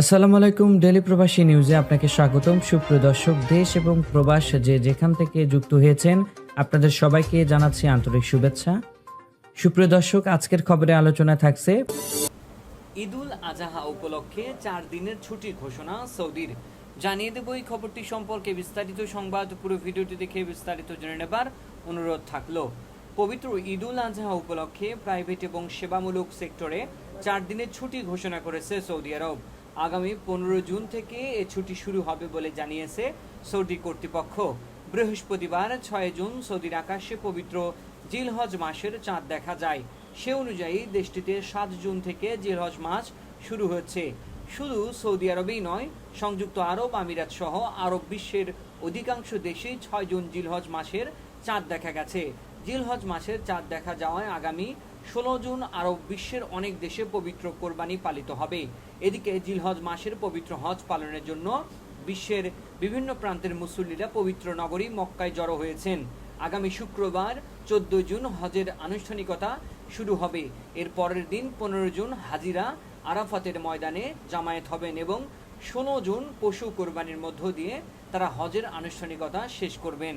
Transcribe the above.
আসসালামু আলাইকুম ডেলি প্রবাসী নিউজে আপনাকে স্বাগতম। সুপ্রিয় দর্শক, দেশ এবং প্রবাস যে যেখান থেকে যুক্ত হয়েছেন, আপনাদের সবাইকে জানাচ্ছি আন্তরিক শুভেচ্ছা। সুপ্রিয় দর্শক, আজকের খবরে আলোচনা থাকছে ঈদুল আজহা উপলক্ষে চার দিনের ছুটি ঘোষণা সৌদির। জানিয়ে দেব এই খবরটি সম্পর্কে বিস্তারিত সংবাদ। পুরো ভিডিওটি দেখে বিস্তারিত জেনে নেবার অনুরোধ থাকল। পবিত্র ঈদুল আজহা উপলক্ষে প্রাইভেট এবং সেবামূলক সেক্টরে চার দিনের ছুটি ঘোষণা করেছে সৌদি আরব। আগামী পনেরো জুন থেকে এ ছুটি শুরু হবে বলে জানিয়েছে সৌদি কর্তৃপক্ষ। বৃহস্পতিবার ছয় জুন সৌদির আকাশে পবিত্র জিলহজ মাসের চাঁদ দেখা যায়। সে অনুযায়ী দেশটিতে সাত জুন থেকে জিলহজ মাস শুরু হচ্ছে শুধু সৌদি আরবেই নয়, সংযুক্ত আরব আমিরাত সহ আরব বিশ্বের অধিকাংশ দেশেই ছয় জুন জিলহজ মাসের চাঁদ দেখা গেছে। জিলহজ মাসের চাঁদ দেখা যাওয়ায় আগামী ষোলো জুন আরব বিশ্বের অনেক দেশে পবিত্র কোরবানি পালিত হবে। এদিকে জিলহজ মাসের পবিত্র হজ পালনের জন্য বিশ্বের বিভিন্ন প্রান্তের মুসল্লিরা পবিত্র নগরী মক্কায় জড়ো হয়েছেন। আগামী শুক্রবার চোদ্দ জুন হজের আনুষ্ঠানিকতা শুরু হবে। এর পরের দিন পনেরো জুন হাজিরা আরাফাতের ময়দানে জামায়াত হবেন এবং ষোলো জুন পশু কোরবানির মধ্য দিয়ে তারা হজের আনুষ্ঠানিকতা শেষ করবেন।